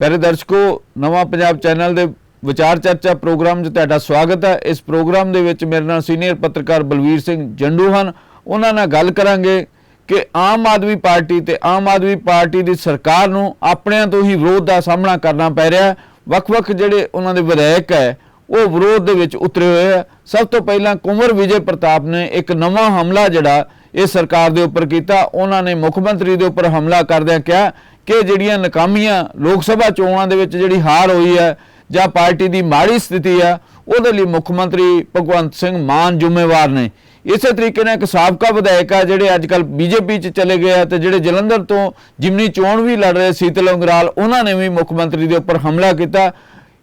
ਪਿਆਰੇ ਦਰਸ਼ਕੋ ਨਵਾਂ ਪੰਜਾਬ ਚੈਨਲ ਦੇ ਵਿਚਾਰ ਚਰਚਾ ਪ੍ਰੋਗਰਾਮ 'ਚ ਤੁਹਾਡਾ ਸਵਾਗਤ ਹੈ ਇਸ ਪ੍ਰੋਗਰਾਮ ਦੇ ਵਿੱਚ ਮੇਰੇ ਨਾਲ ਸੀਨੀਅਰ ਪੱਤਰਕਾਰ ਬਲਵੀਰ ਸਿੰਘ ਜੰਡੂ ਹਨ ਉਹਨਾਂ ਨਾਲ ਗੱਲ ਕਰਾਂਗੇ ਕਿ ਆਮ ਆਦਮੀ ਪਾਰਟੀ ਤੇ ਆਮ ਆਦਮੀ ਪਾਰਟੀ ਦੀ ਸਰਕਾਰ ਨੂੰ ਆਪਣਿਆਂ ਤੋਂ ਹੀ ਵਿਰੋਧ ਦਾ ਸਾਹਮਣਾ ਕਰਨਾ ਪੈ ਰਿਹਾ ਵੱਖ-ਵੱਖ ਜਿਹੜੇ ਉਹਨਾਂ ਦੇ ਵਿਧਾਇਕ ਹੈ ਉਹ ਵਿਰੋਧ ਦੇ ਵਿੱਚ ਉਤਰੇ ਹੋਏ ਆ ਸਭ ਤੋਂ ਪਹਿਲਾਂ ਕੁੰਵਰ ਵਿਜੇ ਪ੍ਰਤਾਪ ਨੇ ਇੱਕ ਨਵਾਂ ਹਮਲਾ ਜਿਹੜਾ ਇਹ ਸਰਕਾਰ ਦੇ ਉੱਪਰ ਕੀਤਾ ਉਹਨਾਂ ਨੇ ਮੁੱਖ ਮੰਤਰੀ ਦੇ ਉੱਪਰ ਹਮਲਾ ਕਰਦਿਆਂ ਕਿਹਾ ਕਿ ਜਿਹੜੀਆਂ ਨਕਾਮੀਆਂ ਲੋਕ ਸਭਾ ਚੋਣਾਂ ਦੇ ਵਿੱਚ ਜਿਹੜੀ ਹਾਰ ਹੋਈ ਹੈ ਜਾਂ ਪਾਰਟੀ ਦੀ ਮਾੜੀ ਸਥਿਤੀ ਆ ਉਹਦੇ ਲਈ ਮੁੱਖ ਮੰਤਰੀ ਭਗਵੰਤ ਸਿੰਘ ਮਾਨ ਜ਼ਿੰਮੇਵਾਰ ਨੇ। ਇਸੇ ਤਰੀਕੇ ਨਾਲ ਇੱਕ ਸਾਬਕਾ ਵਿਧਾਇਕ ਆ ਜਿਹੜੇ ਅੱਜ ਕੱਲ ਬੀਜੇਪੀ 'ਚ ਚਲੇ ਗਏ ਆ ਤੇ ਜਿਹੜੇ ਜਲੰਧਰ ਤੋਂ ਜਿਮਨੀ ਚੋਣ ਵੀ ਲੜ ਰਹੇ ਸੀਤਲ ਅੰਗਰਾਲ, ਉਹਨਾਂ ਨੇ ਵੀ ਮੁੱਖ ਮੰਤਰੀ ਦੇ ਉੱਪਰ ਹਮਲਾ ਕੀਤਾ।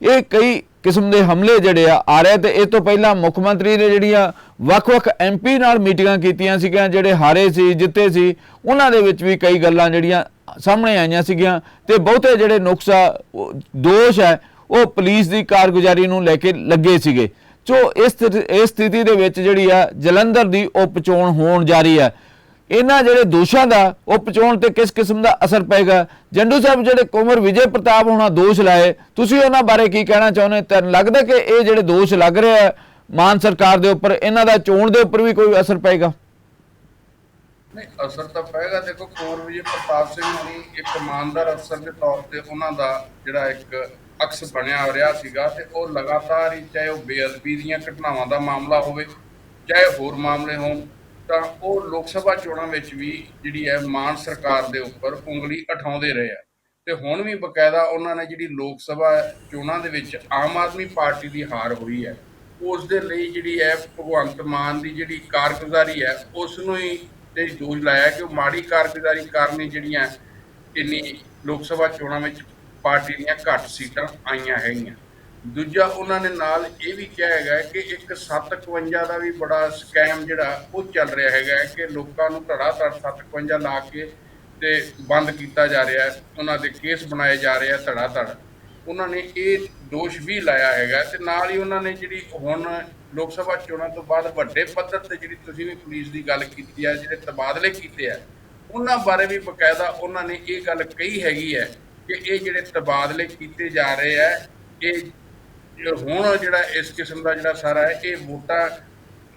ਇਹ ਕਈ ਕਿਸਮ ਦੇ ਹਮਲੇ ਜਿਹੜੇ ਆ ਆ ਰਹੇ ਤੇ ਇਹ ਤੋਂ ਪਹਿਲਾਂ ਮੁੱਖ ਮੰਤਰੀ ਨੇ ਜਿਹੜੀਆਂ ਵੱਖ-ਵੱਖ ਐਮਪੀ ਨਾਲ ਮੀਟਿੰਗਾਂ ਕੀਤੀਆਂ ਸੀਗੀਆਂ, ਜਿਹੜੇ ਹਾਰੇ ਸੀ, ਜਿੱਤੇ ਸੀ, ਉਹਨਾਂ ਦੇ ਵਿੱਚ ਵੀ ਕਈ ਗੱਲਾਂ ਜਿਹੜੀਆਂ ਸਾਹਮਣੇ ਆਈਆਂ ਸੀਗੀਆਂ ਤੇ ਬਹੁਤੇ ਜਿਹੜੇ ਨੁਕਸਾ ਦੋਸ਼ ਹੈ, ਉਹ ਪੁਲਿਸ ਦੀ ਕਾਰਗੁਜ਼ਾਰੀ ਨੂੰ ਲੈ ਕੇ ਲੱਗੇ ਸੀਗੇ। ਸੋ ਇਸ ਸਥਿ- ਇਸ ਸਥਿਤੀ ਦੇ ਵਿੱਚ ਜਿਹੜੀ ਆ, ਜਲੰਧਰ ਦੀ ਉਪ ਚੋਣ ਹੋਣ ਜਾ ਰਹੀ ਹੈ ਇਹਨਾਂ ਜਿਹੜੇ ਦੋਸ਼ਾਂ ਦਾ ਉਪ ਚੋਣ ਤੇ ਕਿਸ ਕਿਸਮ ਦਾ ਅਸਰ ਪਏਗਾ? ਜੰਡੂ ਸਾਹਿਬ, ਜਿਹੜੇ ਕੁਮਰ ਵਿਜੇ ਪ੍ਰਤਾਪ ਹੋਣਾ ਦੋਸ਼ ਲਾਏ, ਤੁਸੀਂ ਉਹਨਾਂ ਬਾਰੇ ਕੀ ਕਹਿਣਾ ਚਾਹੁੰਦੇ? ਤੈਨੂੰ ਲੱਗਦਾ ਕਿ ਇਹ ਜਿਹੜੇ ਦੋਸ਼ ਲੱਗ ਰਹੇ ਆ, ਮਾਨ ਸਰਕਾਰ ਦੇ ਉੱਪਰ, ਇਹਨਾਂ ਦਾ ਚੋਣ ਦੇ ਉੱਪਰ ਵੀ ਕੋਈ ਅਸਰ ਪਏਗਾ? ਨਹੀਂ, ਅਸਰ ਤਾਂ ਪਏਗਾ। ਦੇਖੋ, ਕੋਰ ਵਿਜੇ ਪ੍ਰਤਾਪ ਸਿੰਘ ਹੋਣੀ ਇੱਕ ਇਮਾਨਦਾਰ ਅਫਸਰ ਦੇ ਤੌਰ ਤੇ ਉਹਨਾਂ ਦਾ ਜਿਹੜਾ ਇੱਕ ਅਕਸ ਬਣਿਆ ਰਿਹਾ ਸੀਗਾ ਤੇ ਉਹ ਲਗਾਤਾਰ ਹੀ ਚਾਹੇ ਉਹ ਬੇਅਦਬੀ ਦੀਆਂ ਘਟਨਾਵਾਂ ਦਾ ਮਾਮਲਾ ਹੋਵੇ, ਚਾਹੇ ਹੋਰ ਮਾਮਲੇ ਹੋਣ, ਤਾਂ ਉਹ ਲੋਕ ਸਭਾ ਚੋਣਾਂ ਵਿੱਚ ਵੀ ਜਿਹੜੀ ਹੈ ਮਾਨ ਸਰਕਾਰ ਦੇ ਉੱਪਰ ਉਂਗਲੀ ਉਠਾਉਂਦੇ ਰਹੇ ਆ। ਤੇ ਹੁਣ ਵੀ ਬਕਾਇਦਾ ਉਹਨਾਂ ਨੇ ਜਿਹੜੀ ਲੋਕ ਸਭਾ ਚੋਣਾਂ ਦੇ ਵਿੱਚ ਆਮ ਆਦਮੀ ਪਾਰਟੀ ਦੀ ਹਾਰ ਹੋਈ ਹੈ, ਉਸ ਦੇ ਲਈ ਜਿਹੜੀ ਹੈ ਭਗਵੰਤ ਮਾਨ ਦੀ ਜਿਹੜੀ ਕਾਰਗੁਜ਼ਾਰੀ ਹੈ, ਉਸ ਨੂੰ ਹੀ ਤੇ ਦੋਸ਼ ਲਾਇਆ ਕਿ ਉਹ ਮਾੜੀ ਕਾਰਗੁਜ਼ਾਰੀ ਕਾਰਨ ਹੀ ਜਿਹੜੀਆਂ ਇੰਨੀ ਲੋਕ ਸਭਾ ਚੋਣਾਂ ਵਿੱਚ ਪਾਰਟੀ ਦੀਆਂ ਘੱਟ ਸੀਟਾਂ ਆਈਆਂ ਹੈਗੀਆਂ। ਦੂਜਾ ਉਹਨਾਂ ਨੇ ਨਾਲ ਇਹ ਵੀ ਕਿਹਾ ਹੈਗਾ ਕਿ ਇੱਕ 751 ਦਾ ਵੀ ਬੜਾ ਸਕੈਮ ਜਿਹੜਾ ਉਹ ਚੱਲ ਰਿਹਾ ਹੈਗਾ ਕਿ ਲੋਕਾਂ ਨੂੰ ਧੜਾ ਧੜ 751 ਲਾ ਕੇ ਤੇ ਬੰਦ ਕੀਤਾ ਜਾ ਰਿਹਾ, ਉਹਨਾਂ ਦੇ ਕੇਸ ਬਣਾਏ ਜਾ ਰਹੇ ਆ ਧੜਾ ਧੜ। ਉਹਨਾਂ ਨੇ ਇਹ ਦੋਸ਼ ਵੀ ਲਾਇਆ ਹੈਗਾ ਤੇ ਨਾਲ ਹੀ ਉਹਨਾਂ ਨੇ ਜਿਹੜੀ ਹੁਣ ਲੋਕ ਸਭਾ ਚੋਣਾਂ ਤੋਂ ਬਾਅਦ ਵੱਡੇ ਪੱਧਰ ਤੇ ਜਿਹੜੀ ਤੁਸੀਂ ਵੀ ਪੁਲਿਸ ਦੀ ਗੱਲ ਕੀਤੀ ਹੈ ਜਿਹੜੇ ਤਬਾਦਲੇ ਕੀਤੇ ਆ, ਉਹਨਾਂ ਬਾਰੇ ਵੀ ਬਕਾਇਦਾ ਉਹਨਾਂ ਨੇ ਇਹ ਗੱਲ ਕਹੀ ਹੈਗੀ ਹੈ ਕਿ ਇਹ ਜਿਹੜੇ ਤਬਾਦਲੇ ਕੀਤੇ ਜਾ ਰਹੇ ਆ, ਇਹ ਹੁਣ ਜਿਹੜਾ ਇਸ ਕਿਸਮ ਦਾ ਜਿਹੜਾ ਸਾਰਾ ਹੈ, ਇਹ ਵੋਟਾਂ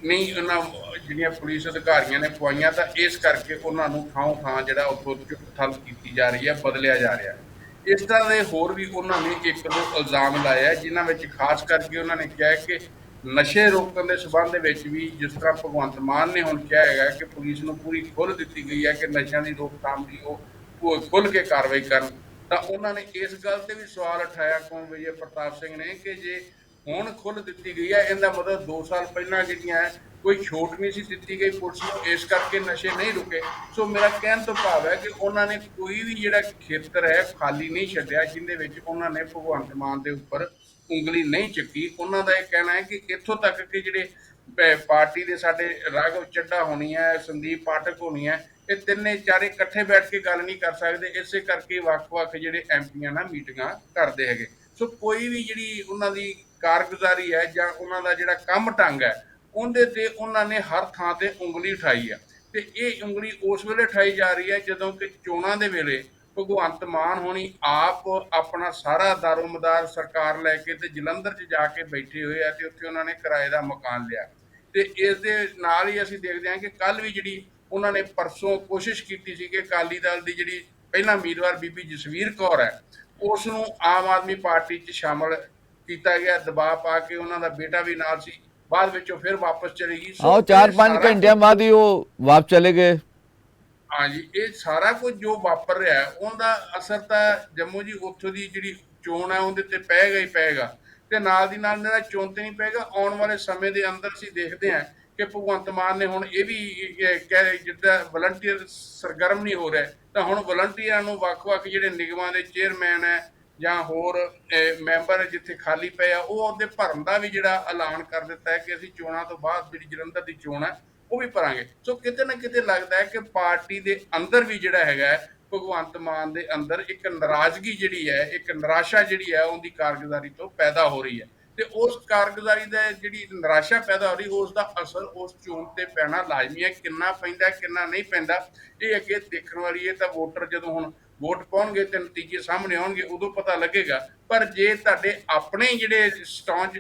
ਨਹੀਂ ਉਹਨਾਂ ਜਿਹੜੀਆਂ ਪੁਲਿਸ ਅਧਿਕਾਰੀਆਂ ਨੇ ਪਵਾਈਆਂ ਤਾਂ ਇਸ ਕਰਕੇ ਉਹਨਾਂ ਨੂੰ ਥਾਂ ਥਾਂ ਜਿਹੜਾ ਉੱਥੋਂ ਥਲ ਕੀਤੀ ਜਾ ਰਹੀ ਹੈ, ਬਦਲਿਆ ਜਾ ਰਿਹਾ। ਹੈ ਇਸ ਤਰ੍ਹਾਂ ਦੇ ਹੋਰ ਵੀ ਉਹਨਾਂ ਨੇ ਇੱਕ ਦੋ ਇਲਜ਼ਾਮ ਲਾਇਆ ਜਿਨ੍ਹਾਂ ਵਿੱਚ ਖਾਸ ਕਰਕੇ ਉਹਨਾਂ ਨੇ ਕਿਹਾ ਕਿ ਨਸ਼ੇ ਰੋਕਣ ਦੇ ਸਬੰਧ ਦੇ ਵਿੱਚ ਵੀ ਜਿਸ ਤਰ੍ਹਾਂ ਭਗਵੰਤ ਮਾਨ ਨੇ ਹੁਣ ਕਿਹਾ ਹੈਗਾ ਕਿ ਪੁਲਿਸ ਨੂੰ ਪੂਰੀ ਖੁੱਲ੍ਹ ਦਿੱਤੀ ਗਈ ਹੈ ਕਿ ਨਸ਼ਿਆਂ ਦੀ ਰੋਕਥਾਮ ਦੀ ਉਹ ਉਹ ਖੁੱਲ੍ਹ ਕੇ ਕਾਰਵਾਈ ਕਰਨ। ਤਾਂ ਉਹਨਾਂ ਨੇ ਇਸ ਗੱਲ ਤੇ ਵੀ ਸਵਾਲ ਉਠਾਇਆ ਕੌਮ ਵਿਜੇ ਪ੍ਰਤਾਪ ਸਿੰਘ ਨੇ ਕਿ ਜੇ ਹੁਣ ਖੁੱਲ ਦਿੱਤੀ ਗਈ ਹੈ ਇਹਦਾ ਮਤਲਬ 2 ਸਾਲ ਪਹਿਲਾਂ ਜਿਹੜੀਆਂ ਹੈ, ਕੋਈ ਛੋਟ ਨਹੀਂ ਸੀ ਦਿੱਤੀ ਗਈ ਪੁਲਿਸ ਨੂੰ ਇਸ ਕਰਕੇ ਨਸ਼ੇ ਨਹੀਂ ਰੁਕੇ। ਸੋ ਮੇਰਾ ਕਹਿਣ ਤੋਂ ਭਾਵ ਹੈ ਕਿ ਉਹਨਾਂ ਨੇ ਕੋਈ ਵੀ ਜਿਹੜਾ ਖੇਤਰ ਹੈ ਖਾਲੀ ਨਹੀਂ ਛੱਡਿਆ ਜਿੰਦੇ ਵਿੱਚ ਉਹਨਾਂ ਨੇ ਭਗਵੰਤ ਮਾਨ ਦੇ ਉੱਪਰ ਉਂਗਲੀ ਨਹੀਂ ਚੱਕੀ। ਉਹਨਾਂ ਦਾ ਇਹ ਕਹਿਣਾ ਹੈ ਕਿ ਇੱਥੋਂ ਤੱਕ ਕਿ ਜਿਹੜੇ ਪਾਰਟੀ ਦੇ ਸਾਡੇ ਰਾਘਵ ਚੱਡਾ ਹੋਣੀ ਹੈ ਸੰਦੀਪ ਪਾਠਕ ਹੋਣੀ ਹੈ ਇਹ ਤਿੰਨੇ ਚਾਰੇ ਇਕੱਠੇ ਬੈਠ ਕੇ ਗੱਲ ਨਹੀਂ ਕਰ ਸਕਦੇ। ਇਸੇ ਕਰਕੇ ਵੱਖ-ਵੱਖ ਜਿਹੜੇ ਐਮਪੀਆਂ ਨਾਲ ਮੀਟਿੰਗਾਂ ਕਰਦੇ ਹੈਗੇ। ਸੋ ਕੋਈ ਵੀ ਜਿਹੜੀ ਉਹਨਾਂ ਦੀ ਕਾਰਗੁਜ਼ਾਰੀ ਹੈ ਜਾਂ ਉਹਨਾਂ ਦਾ ਜਿਹੜਾ ਕੰਮ ਢੰਗ ਹੈ, ਉਹਦੇ ਤੇ ਉਹਨਾਂ ਨੇ ਹਰ ਥਾਂ ਤੇ ਉਂਗਲੀ ਉਠਾਈ ਹੈ ਤੇ ਇਹ ਉਂਗਲੀ ਉਸ ਵੇਲੇ ਉਠਾਈ ਜਾ ਰਹੀ ਹੈ ਜਦੋਂ ਕਿ ਚੋਣਾਂ ਦੇ ਵੇਲੇ ਭਗਵੰਤ ਮਾਨ ਹੋਣੀ ਆਪ ਆਪਣਾ ਸਾਰਾ ਦਾਰੋਮਦਾਰ ਸਰਕਾਰ ਲੈ ਕੇ ਤੇ ਜਲੰਧਰ 'ਚ ਜਾ ਕੇ ਬੈਠੇ ਹੋਏ ਆ ਤੇ ਉੱਥੇ ਉਹਨਾਂ ਨੇ ਕਿਰਾਏ ਦਾ ਮਕਾਨ ਲਿਆ। ਤੇ ਇਸ ਦੇ ਨਾਲ ਹੀ ਅਸੀਂ ਦੇਖਦੇ ਹਾਂ ਕਿ ਕੱਲ ਵੀ ਜਿਹੜੀ ਉਹਨਾਂ ਨੇ ਪਰਸੋਂ ਕੋਸ਼ਿਸ਼ ਕੀਤੀ ਸੀ ਕਿ ਅਕਾਲੀ ਦਲ ਦੀ ਜਿਹੜੀ ਪਹਿਲਾ ਉਮੀਦਵਾਰ ਬੀਬੀ ਜਸਵੀਰ ਕੌਰ ਹੈ ਉਸ ਨੂੰ ਆਮ ਆਦਮੀ ਪਾਰਟੀ 'ਚ ਸ਼ਾਮਲ ਕੀਤਾ ਗਿਆ। ਦਬਾਅ ਪਾ ਕੇ ਉਹਨਾਂ ਦਾ ਬੇਟਾ ਵੀ ਨਾਲ ਸੀ। ਬਾਅਦ ਵਿੱਚੋਂ ਫਿਰ ਵਾਪਸ ਚਲੀ ਗਈ। ਇਹ 4-5 ਸਾਰਾ ਘੰਟਿਆਂ ਬਾਅਦ ਹੀ ਉਹ ਵਾਪਸ ਚਲੇ ਗਏ। ਹਾਂਜੀ ਇਹ ਸਾਰਾ ਕੁਝ ਜੋ ਵਾਪਰ ਰਿਹਾ ਉਹਦਾ ਅਸਰ ਤਾਂ ਜੰਮੂ ਜੀ ਉੱਥੋਂ ਦੀ ਜਿਹੜੀ ਚੋਣ ਹੈ ਉਹਦੇ ਤੇ ਪਏਗਾ ਹੀ ਪਏਗਾ ਤੇ ਨਾਲ ਦੀ ਨਾਲ ਜਿਹੜਾ ਚੋਣ ਤੇ ਨਹੀਂ ਪਏਗਾ ਆਉਣ ਵਾਲੇ ਸਮੇਂ ਦੇ ਅੰਦਰ ਅਸੀਂ ਦੇਖਦੇ ਹਾਂ ਕਿ ਭਗਵੰਤ ਮਾਨ ਨੇ ਹੁਣ ਇਹ ਵੀ ਕਹਿ ਜਿੱਦਾਂ ਵਲੰਟੀਅਰ ਸਰਗਰਮ ਨਹੀਂ ਹੋ ਰਿਹਾ, ਤਾਂ ਹੁਣ ਵਲੰਟੀਅਰਾਂ ਨੂੰ ਵੱਖ-ਵੱਖ ਜਿਹੜੇ ਨਿਗਮਾਂ ਦੇ ਚੇਅਰਮੈਨ ਹੈ ਜਾਂ ਹੋਰ ਮੈਂਬਰ ਜਿੱਥੇ ਖਾਲੀ ਪਏ ਆ, ਉਹ ਉਹਦੇ ਭਰਨ ਦਾ ਵੀ ਜਿਹੜਾ ਐਲਾਨ ਕਰ ਦਿੱਤਾ ਹੈ ਕਿ ਅਸੀਂ ਚੋਣਾਂ ਤੋਂ ਬਾਅਦ ਜਿਹੜੀ ਜਲੰਧਰ ਦੀ ਚੋਣ ਹੈ, ਉਹ ਵੀ ਭਰਾਂਗੇ। ਸੋ ਕਿਤੇ ਨਾ ਕਿਤੇ ਲੱਗਦਾ ਹੈ ਕਿ ਪਾਰਟੀ ਦੇ ਅੰਦਰ ਵੀ ਜਿਹੜਾ ਹੈਗਾ ਭਗਵੰਤ ਮਾਨ ਦੇ ਅੰਦਰ ਇੱਕ ਨਾਰਾਜ਼ਗੀ ਜਿਹੜੀ ਹੈ, ਇੱਕ ਨਿਰਾਸ਼ਾ ਜਿਹੜੀ ਹੈ, ਉਹਦੀ ਕਾਰਗੁਜ਼ਾਰੀ ਤੋਂ ਪੈਦਾ ਹੋ ਰਹੀ ਹੈ। ਤੇ ਉਸ ਕਾਰਗੁਜ਼ਾਰੀ ਦਾ ਜਿਹੜੀ ਨਿਰਾਸ਼ਾ ਪੈਦਾ ਹੋ ਰਹੀ ਉਸ ਦਾ ਅਸਰ ਉਸ ਚੋਣ ਤੇ ਪੈਣਾ ਲਾਜ਼ਮੀ ਹੈ। ਕਿੰਨਾ ਪੈਂਦਾ ਕਿੰਨਾ ਨਹੀਂ ਪੈਂਦਾ, ਇਹ ਅੱਗੇ ਦੇਖਣ ਵਾਲੀ ਹੈ। ਤਾਂ ਵੋਟਰ ਜਦੋਂ ਹੁਣ ਵੋਟ ਪਾਉਣਗੇ ਤੇ ਨਤੀਜੇ ਸਾਹਮਣੇ ਆਉਣਗੇ, ਉਦੋਂ ਪਤਾ ਲੱਗੇਗਾ। ਪਰ ਜੇ ਤੁਹਾਡੇ ਆਪਣੇ ਜਿਹੜੇ ਸਟੌਂਜ